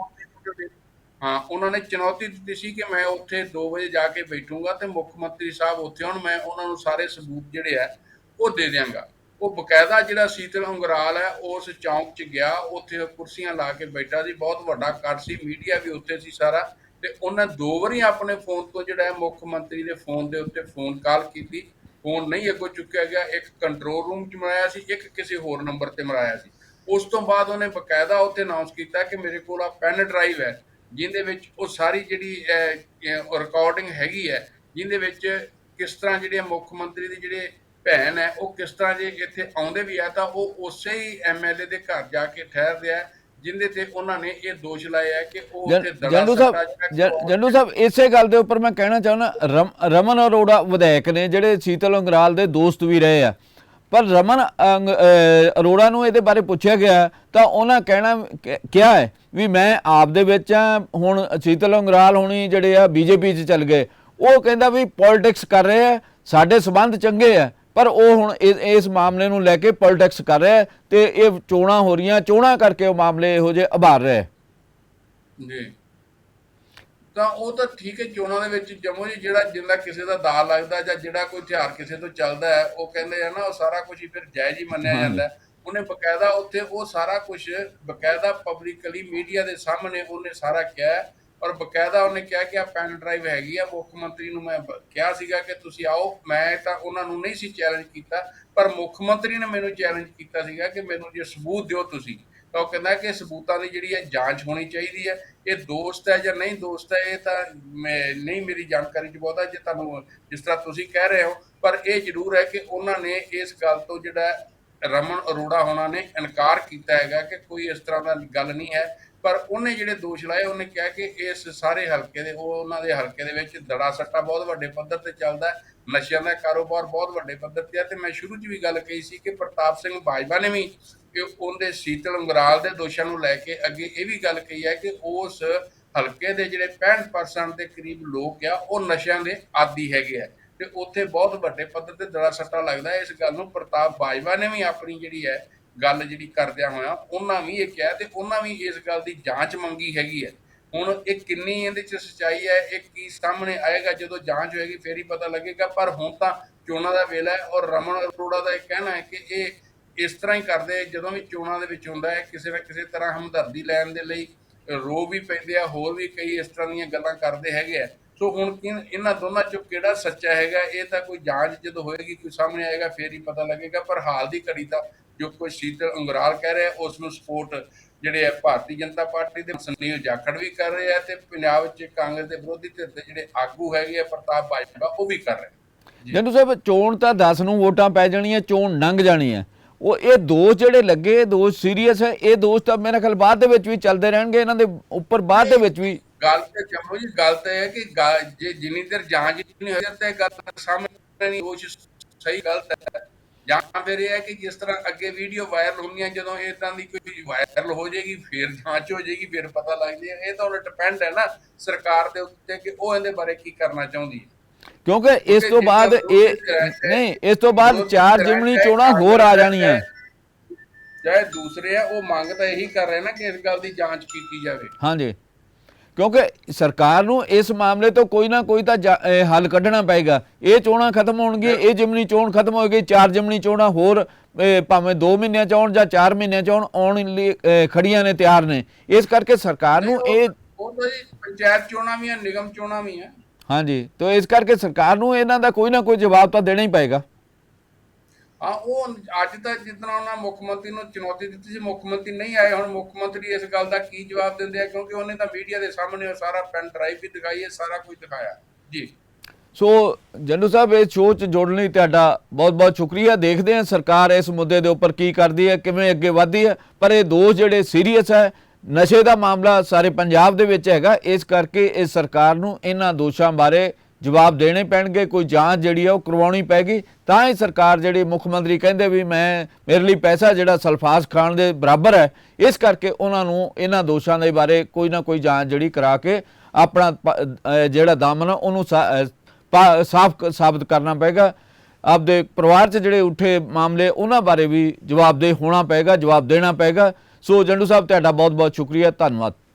ਹਾਂ ਉਹਨਾਂ ਨੇ ਚੁਣੌਤੀ ਦਿੱਤੀ ਸੀ ਕਿ ਮੈਂ ਉੱਥੇ 2 ਵਜੇ ਜਾ ਕੇ ਬੈਠੂੰਗਾ ਤੇ ਮੁੱਖ ਮੰਤਰੀ ਸਾਹਿਬ ਉੱਥੇ ਹੁਣ ਮੈਂ ਉਹਨਾਂ ਨੂੰ ਸਾਰੇ ਸਬੂਤ ਜਿਹੜੇ ਆ ਉਹ ਦੇ ਦਿਆਂਗਾ ਉਹ ਬਕਾਇਦਾ ਜਿਹੜਾ ਸੀਤਲ ਉਂਗਰਾਲ ਹੈ ਉਸ ਚੌਂਕ 'ਚ ਗਿਆ ਉੱਥੇ ਕੁਰਸੀਆਂ ਲਾ ਕੇ ਬੈਠਾ ਸੀ ਬਹੁਤ ਵੱਡਾ ਕੱਟ ਸੀ ਮੀਡੀਆ ਵੀ ਉੱਥੇ ਸੀ ਸਾਰਾ ਤੇ ਉਹਨਾਂ ਦੋ ਵਾਰੀ ਆਪਣੇ ਫੋਨ ਤੋਂ ਜਿਹੜਾ ਮੁੱਖ ਮੰਤਰੀ ਦੇ ਫੋਨ ਦੇ ਉੱਤੇ ਫੋਨ ਕਾਲ ਕੀਤੀ। ਫੋਨ ਨਹੀਂ ਅੱਗੋਂ ਚੁੱਕਿਆ ਗਿਆ, ਇੱਕ ਕੰਟਰੋਲ ਰੂਮ 'ਚ ਮਰਾਇਆ ਸੀ, ਇੱਕ ਕਿਸੇ ਹੋਰ ਨੰਬਰ ਤੇ ਮਰਾਇਆ ਸੀ। ਉਸ ਤੋਂ ਬਾਅਦ ਉਹਨੇ ਬਕਾਇਦਾ ਉੱਥੇ ਅਨਾਉਂਸ ਕੀਤਾ ਕਿ ਮੇਰੇ ਕੋਲ ਆ ਪੈਨ ਡਰਾਈਵ ਹੈ, ਜਿਹਦੇ ਵਿੱਚ ਉਹ ਸਾਰੀ ਜਿਹੜੀ ਰਿਕਾਰਡਿੰਗ ਹੈਗੀ ਹੈ, ਜਿਹਦੇ ਵਿੱਚ ਕਿਸ ਤਰ੍ਹਾਂ ਜਿਹੜੇ ਮੁੱਖ ਮੰਤਰੀ ਦੇ ਜਿਹੜੇ ਭੈਣ ਹੈ, ਉਹ ਕਿਸ ਤਰ੍ਹਾਂ ਜੇ ਇੱਥੇ ਆਉਂਦੇ ਵੀ ਆ ਤਾਂ ਉਹ ਉਸੇ ਹੀ ਐਮਐਲਏ ਦੇ ਘਰ ਜਾ ਕੇ ਠਹਿਰਦੇ ਆ ਜਿੰਦੇ ਤੇ ਉਹਨਾਂ ਨੇ ਇਹ ਦੋਸ਼ ਲਾਇਆ ਕਿ ਉਹ ਉੱਥੇ ਜੰਡੂ ਸਾਹਿਬ ਜੰਡੂ ਸਾਹਿਬ ਇਸੇ ਗੱਲ ਦੇ ਉੱਪਰ ਮੈਂ ਕਹਿਣਾ ਚਾਹੁੰਦਾ ਰਮ- ਰਮਨ ਅਰੋੜਾ ਵਿਧਾਇਕ ਨੇ ਜਿਹੜੇ ਸੀਤਲ ਅੰਗਰਾਲ ਦੇ ਦੋਸਤ ਵੀ ਰਹੇ ਆ। ਪਰ ਰਮਨ ਅਰੋੜਾ ਨੂੰ ਇਹਦੇ ਬਾਰੇ ਪੁੱਛਿਆ ਗਿਆ ਤਾਂ ਉਹਨਾਂ ਕਹਿਣਾ ਕਿਹਾ ਹੈ ਵੀ ਮੈਂ ਆਪ ਦੇ ਵਿੱਚ ਆ ਹੁਣ ਸੀਤਲ ਅੰਗਰਾਲ ਹੁਣੀ ਜਿਹੜੇ ਆ ਬੀਜੇਪੀ 'ਚ ਚੱਲ ਗਏ। ਉਹ ਕਹਿੰਦਾ ਵੀ ਪੋਲਿਟਿਕਸ ਕਰ ਰਹੇ ਆ ਸਾਡੇ ਸਬੰਧ ਚੰਗੇ ਆ। ਪਰ ਉਹ ਹੁਣ ਇਸ- ਮਾਮਲੇ ਨੂੰ ਲੈ ਕੇ ਪੋਲਿਟਿਕਸ ਕਰ ਰਿਹਾ ਤੇ ਇਹ ਚੋਣਾਂ ਹੋ ਰਹੀਆਂ ਚੋਣਾਂ ਕਰਕੇ ਉਹ ਮਾਮਲੇ ਇਹੋ ਜਿਹੇ ਉਭਾਰ ਰਿਹਾ ਜੀ ਤਾਂ ਉਹ ਤਾਂ ਠੀਕ ਹੈ ਚੋਣਾਂ ਦੇ ਵਿੱਚ ਜਮੋ ਜੀ ਜਿਹੜਾ ਜਿੰਦਾ ਕਿਸੇ ਦਾ ਦਾ ਲੱਗਦਾ ਜਾਂ ਜਿਹੜਾ ਕੋਈ ਹਥਿਆਰ ਕਿਸੇ ਤੋਂ ਚੱਲਦਾ ਹੈ ਉਹ ਕਹਿੰਦੇ ਆ ਨਾ ਉਹ ਸਾਰਾ ਕੁਝ ਹੀ ਫਿਰ ਜਾਇਜ਼ ਹੀ ਮੰਨਿਆ। ਜਾਂਦਾ। ਉਹਨੇ ਬਕਾਇਦਾ ਉੱਥੇ ਉਹ ਸਾਰਾ ਕੁਝ ਬਕਾਇਦਾ ਪਬਲਿਕਲੀ ਮੀਡੀਆ ਦੇ ਸਾਹਮਣੇ ਉਹਨੇ ਸਾਰਾ ਕਿਹਾ ਔਰ ਬਕਾਇਦਾ ਉਹਨੇ ਕਿਹਾ ਕਿ ਆ ਪੈਨ ਡਰਾਈਵ ਹੈਗੀ ਆ, ਮੁੱਖ ਮੰਤਰੀ ਨੂੰ ਮੈਂ ਕਿਹਾ ਸੀਗਾ ਕਿ ਤੁਸੀਂ ਆਓ, ਮੈਂ ਤਾਂ ਉਹਨਾਂ ਨੂੰ ਨਹੀਂ ਸੀ ਚੈਲੰਜ ਕੀਤਾ, ਪਰ ਮੁੱਖ ਮੰਤਰੀ ਨੇ ਮੈਨੂੰ ਚੈਲੰਜ ਕੀਤਾ ਸੀਗਾ ਕਿ ਮੈਨੂੰ ਜੇ ਸਬੂਤ ਦਿਓ ਤੁਸੀਂ। ਤਾਂ ਉਹ ਕਹਿੰਦਾ ਕਿ ਸਬੂਤਾਂ ਦੀ ਜਿਹੜੀ ਹੈ ਜਾਂਚ ਹੋਣੀ ਚਾਹੀਦੀ ਹੈ। ਇਹ ਦੋਸਤ ਹੈ ਜਾਂ ਨਹੀਂ ਦੋਸਤ ਹੈ, ਇਹ ਤਾਂ ਮੈਂ, ਨਹੀਂ ਮੇਰੀ ਜਾਣਕਾਰੀ 'ਚ ਬਹੁਤਾ ਜੇ ਤੁਹਾਨੂੰ ਜਿਸ ਤਰ੍ਹਾਂ ਤੁਸੀਂ ਕਹਿ ਰਹੇ ਹੋ, ਪਰ ਇਹ ਜ਼ਰੂਰ ਹੈ ਕਿ ਉਹਨਾਂ ਨੇ ਇਸ ਗੱਲ ਤੋਂ ਜਿਹੜਾ ਰਮਨ ਅਰੋੜਾ ਹੋਣਾ ਨੇ ਇਨਕਾਰ ਕੀਤਾ ਹੈਗਾ ਕਿ ਕੋਈ ਇਸ ਤਰ੍ਹਾਂ ਦਾ ਗੱਲ ਨਹੀਂ ਹੈ। ਪਰ ਉਹਨੇ ਜਿਹੜੇ ਦੋਸ਼ ਲਾਏ, ਉਹਨੇ ਕਿਹਾ ਕਿ ਇਸ ਸਾਰੇ ਹਲਕੇ ਦੇ, ਉਹ ਉਹਨਾਂ ਦੇ ਹਲਕੇ ਦੇ ਵਿੱਚ ਦੜਾ ਸੱਟਾ ਬਹੁਤ ਵੱਡੇ ਪੱਧਰ ਤੇ ਚੱਲਦਾ ਨਸ਼ਿਆਂ ਦਾ ਕਾਰੋਬਾਰ ਬਹੁਤ ਵੱਡੇ ਪੱਧਰ ਤੇ ਆ ਤੇ ਮੈਂ ਸ਼ੁਰੂ 'ਚ ਵੀ ਗੱਲ ਕਹੀ ਸੀ ਕਿ ਪ੍ਰਤਾਪ ਸਿੰਘ ਬਾਜਵਾ ਨੇ ਵੀ ਕਿ ਉਹਦੇ ਸ਼ੀਤਲ ਅੰਗਰਾਲ ਦੇ ਦੋਸ਼ਾਂ ਨੂੰ ਲੈ ਕੇ ਅੱਗੇ ਇਹ ਵੀ ਗੱਲ ਕਹੀ ਹੈ ਕਿ ਉਸ ਹਲਕੇ ਦੇ ਜਿਹੜੇ 65% ਦੇ ਕਰੀਬ ਲੋਕ ਆ, ਉਹ ਨਸ਼ਿਆਂ ਦੇ ਆਦੀ ਹੈਗੇ ਆ। ਤੇ ਉੱਥੇ ਬਹੁਤ ਵੱਡੇ ਪੱਧਰ ਤੇ ਦੜਾ ਸੱਟਾ ਲੱਗਦਾ ਇਸ ਗੱਲ ਨੂੰ ਪ੍ਰਤਾਪ ਬਾਜਵਾ ਨੇ ਵੀ ਆਪਣੀ ਜਿਹੜੀ ਹੈ ਗੱਲ ਜਿਹੜੀ ਕਰਦਿਆਂ ਹੋਇਆ, ਉਹਨਾਂ ਵੀ ਇਹ ਕਿਹਾ ਤੇ ਉਹਨਾਂ ਵੀ ਇਸ ਗੱਲ ਦੀ ਜਾਂਚ ਮੰਗੀ ਹੈਗੀ ਹੈ। ਹੁਣ ਇਹ ਕਿੰਨੀ ਇਹਦੇ ਚ ਸਚਾਈ ਹੈ, ਇਹ ਕੀ ਸਾਹਮਣੇ ਆਏਗਾ, ਜਦੋਂ ਜਾਂਚ ਹੋਏਗੀ ਫੇਰ ਹੀ ਪਤਾ ਲੱਗੇਗਾ। ਪਰ ਹੁਣ ਤਾਂ ਚੋਣਾਂ ਦਾ ਵੇਲਾ ਹੈ ਔਰ ਰਮਨ ਅਰੋੜਾ ਦਾ ਇਹ ਕਹਿਣਾ ਹੈ ਕਿ ਇਹ ਇਸ ਤਰ੍ਹਾਂ ਹੀ ਕਰਦੇ ਜਦੋਂ ਵੀ ਚੋਣਾਂ ਦੇ ਵਿੱਚ ਹੁੰਦਾ ਹੈ, ਕਿਸੇ ਨਾ ਕਿਸੇ ਤਰ੍ਹਾਂ ਹਮਦਰਦੀ ਲੈਣ ਦੇ ਲਈ ਰੋ ਵੀ ਪੈਂਦੇ ਆ, ਹੋਰ ਵੀ ਕਈ ਇਸ ਤਰ੍ਹਾਂ ਦੀਆਂ ਗੱਲਾਂ ਕਰਦੇ ਹੈਗੇ ਆ। ਸੋ ਹੁਣ ਇਹਨਾਂ ਦੋਨਾਂ ਚੋਂ ਕਿਹੜਾ ਸੱਚਾ ਹੈਗਾ, ਇਹ ਤਾਂ ਕੋਈ ਜਾਂਚ ਜਦੋਂ ਹੋਏਗੀ, ਕੋਈ ਸਾਹਮਣੇ ਆਏਗਾ, ਫੇਰ ਹੀ ਪਤਾ ਲੱਗੇਗਾ। ਪਰ ਹਾਲ ਦੀ ਘੜੀ ਤਾਂ ਜੋ ਕੋਈ ਸ਼ੀਤਲ ਅੰਗਰਾਲ ਕਹਿ ਰਿਹਾ, ਉਸ ਨੂੰ ਸਪੋਰਟ ਜਿਹੜੇ ਆ ਭਾਰਤੀ ਜਨਤਾ ਪਾਰਟੀ ਦੇ ਸੁਨੀਲ ਜਾਖੜ ਵੀ ਕਰ ਰਹੇ ਆ ਤੇ ਪੰਜਾਬ ਵਿੱਚ ਕਾਂਗਰਸ ਦੇ ਵਿਰੋਧੀ ਧਿਰ ਦੇ ਜਿਹੜੇ ਆਗੂ ਹੈਗੇ ਆ, ਪ੍ਰਤਾਪ ਬਾਜਵਾ ਉਹ ਵੀ ਕਰ ਰਹੇ। ਜੀ। ਸਾਹਿਬ, ਚੋਣ ਤਾਂ 10 ਨੂੰ ਵੋਟਾਂ ਪੈ ਜਾਣੀਆਂ, ਚੋਣ ਲੰਘ ਜਾਣੀ ਹੈ। ਉਹ, ਇਹ ਦੋਸ਼ ਜਿਹੜੇ ਲੱਗੇ ਦੋਸ਼ ਸੀਰੀਅਸ ਹੈ, ਇਹ ਦੋਸ਼ ਤਾਂ ਮੇਰੇ ਖਿਆਲ ਬਾਅਦ ਦੇ ਵਿੱਚ ਵੀ ਚੱਲਦੇ ਰਹਿਣਗੇ, ਇਹਨਾਂ ਦੇ ਉੱਪਰ ਬਾਅਦ ਦੇ ਵਿੱਚ ਵੀ ਗੱਲ ਤੇ ਜੰਮੂ ਜੀ ਗੱਲ ਤਾਂ ਹੈ ਕਿ ਜੇ ਜਿੰਨੀ ਦੇਰ ਜਾਂਚ ਨਹੀਂ ਹੋਈ ਤਾਂ ਇਹ ਗੱਲ ਸਾਹਮਣੇ ਨਹੀਂ ਕੋਸ਼ਿਸ਼ ਸਹੀ ਗਲਤ ਹੈ। ਜਾਂ ਫਿਰ ਇਹ ਹੈ ਕਿ ਜਿਸ ਤਰ੍ਹਾਂ ਅੱਗੇ ਵੀਡੀਓ ਵਾਇਰਲ ਹੁੰਦੀਆਂ ਜਦੋਂ ਇਦਾਂ ਦੀ ਕੋਈ ਵਾਇਰਲ ਹੋ ਜਾਏਗੀ ਫਿਰ ਜਾਂਚ ਹੋ ਜਾਏਗੀ ਫਿਰ ਪਤਾ ਲੱਗ ਜਾਏਗਾ। ਇਹ ਤਾਂ ਉਹ ਡਿਪੈਂਡ ਹੈ ਨਾ ਸਰਕਾਰ ਦੇ ਉੱਤੇ ਕਿ ਉਹ ਇਹਦੇ ਬਾਰੇ ਕੀ ਕਰਨਾ ਚਾਹੁੰਦੀ ਹੈ। ਕਿਉਂਕਿ ਇਸ ਤੋਂ ਬਾਅਦ ਇਹ ਨਹੀਂ ਇਸ ਤੋਂ ਬਾਅਦ ਚਾਰ ਜਿਮਣੀ ਚੋਣਾਂ ਹੋਰ ਆ ਜਾਣੀਆਂ। ਚਾਹੇ ਦੂਸਰੇ ਆ ਉਹ ਮੰਗ ਤਾਂ ਇਹੀ ਕਰ ਰਹੇ ਨਾ ਕਿ ਇਸ ਗੱਲ ਦੀ ਜਾਂਚ ਕੀਤੀ ਜਾਵੇ। ਹਾਂਜੀ। ਕਿਉਂਕਿ ਸਰਕਾਰ ਨੂੰ ਇਸ ਮਾਮਲੇ ਤੋਂ ਕੋਈ ਨਾ ਕੋਈ ਤਾਂ ਹੱਲ ਕੱਢਣਾ ਪਏਗਾ। ਇਹ ਚੋਣਾਂ ਖਤਮ ਹੋਣਗੀਆਂ ਇਹ ਜਿਮਨੀ ਚੋਣ ਖਤਮ ਹੋਏਗੀ ਚਾਰ ਜਿਮਨੀ ਚੋਣਾਂ ਹੋਰ ਭਾਵੇਂ 2 ਮਹੀਨਿਆਂ ਚ ਆਉਣ ਜਾਂ 4 ਮਹੀਨਿਆਂ ਚ ਆਉਣ ਆਉਣ ਲਈ ਖੜੀਆਂ ਨੇ ਤਿਆਰ ਨੇ। ਇਸ ਕਰਕੇ ਸਰਕਾਰ ਨੂੰ ਇਹ ਪੰਚਾਇਤ ਚੋਣਾਂ ਵੀ ਆ ਨਿਗਮ ਚੋਣਾਂ ਵੀ ਆ। ਹਾਂਜੀ ਤਾਂ ਇਸ ਕਰਕੇ ਸਰਕਾਰ ਨੂੰ ਇਹਨਾਂ ਦਾ ਕੋਈ ਨਾ ਕੋਈ ਜਵਾਬ ਤਾਂ ਦੇਣਾ ਹੀ ਪਏਗਾ। ਹਾਂ, ਉਹ ਅੱਜ ਤਾਂ ਜਿੱਦਾਂ ਉਹਨਾਂ ਮੁੱਖ ਮੰਤਰੀ ਨੂੰ ਚੁਣੌਤੀ ਦਿੱਤੀ ਸੀ, ਮੁੱਖ ਮੰਤਰੀ ਨਹੀਂ ਆਏ, ਹੁਣ ਮੁੱਖ ਮੰਤਰੀ ਇਸ ਗੱਲ ਦਾ ਕੀ ਜਵਾਬ ਦਿੰਦੇ ਆ, ਕਿਉਂਕਿ ਉਹਨੇ ਤਾਂ ਮੀਡੀਆ ਦੇ ਸਾਹਮਣੇ ਸਾਰਾ ਪੈਨ ਡਰਾਈਵ ਵੀ ਦਿਖਾਈ ਹੈ, ਸਾਰਾ ਕੁਝ ਦਿਖਾਇਆ। ਜੀ। ਸੋ ਜੰਡੂ ਸਾਹਿਬ ਇਸ ਸ਼ੋਅ 'ਚ ਜੋੜਨ ਲਈ ਤੁਹਾਡਾ ਬਹੁਤ-ਬਹੁਤ ਸ਼ੁਕਰੀਆ। ਦੇਖਦੇ ਹਾਂ ਸਰਕਾਰ ਇਸ ਮੁੱਦੇ ਦੇ ਉੱਪਰ ਕੀ ਕਰਦੀ ਹੈ, ਕਿਵੇਂ ਅੱਗੇ ਵਧਦੀ ਹੈ। ਪਰ ਇਹ ਦੋਸ਼ ਜਿਹੜੇ ਸੀਰੀਅਸ ਹੈ, ਨਸ਼ੇ ਦਾ ਮਾਮਲਾ ਸਾਰੇ ਪੰਜਾਬ ਦੇ ਵਿੱਚ ਹੈਗਾ। ਇਸ ਕਰਕੇ ਇਹ ਸਰਕਾਰ ਨੂੰ ਇਹਨਾਂ ਦੋਸ਼ਾਂ ਬਾਰੇ ਜਵਾਬ ਦੇਣੇ ਪੈਣਗੇ, ਕੋਈ ਜਾਂਚ ਜਿਹੜੀ ਆ ਉਹ ਕਰਵਾਉਣੀ ਪੈਗੀ। ਤਾਂ ਹੀ ਸਰਕਾਰ ਜਿਹੜੀ ਮੁੱਖ ਮੰਤਰੀ ਕਹਿੰਦੇ ਵੀ ਮੈਂ, ਮੇਰੇ ਲਈ ਪੈਸਾ ਜਿਹੜਾ ਸਲਫਾਸ ਖਾਣ ਦੇ ਬਰਾਬਰ ਹੈ, ਇਸ ਕਰਕੇ ਉਹਨਾਂ ਨੂੰ ਇਹਨਾਂ ਦੋਸ਼ਾਂ ਦੇ ਬਾਰੇ ਕੋਈ ਨਾ ਕੋਈ ਜਾਂਚ ਜਿਹੜੀ ਕਰਾ ਕੇ ਆਪਣਾ ਜਿਹੜਾ ਦਾਮਨ ਆ, ਉਹਨੂੰ ਸਾ- ਪਾ- ਸਾਫ਼ ਸਾਬਤ ਕਰਨਾ ਪਏਗਾ। ਆਪਦੇ ਪਰਿਵਾਰ 'ਚ ਜਿਹੜੇ ਉੱਠੇ ਮਾਮਲੇ, ਉਹਨਾਂ ਬਾਰੇ ਵੀ ਜਵਾਬਦੇਹ ਹੋਣਾ ਪਏਗਾ, ਜਵਾਬ ਦੇਣਾ ਪਏਗਾ। ਸੋ ਜੰਡੂ ਸਾਹਿਬ, ਤੁਹਾਡਾ ਬਹੁਤ ਬਹੁਤ ਸ਼ੁਕਰੀਆ, ਧੰਨਵਾਦ।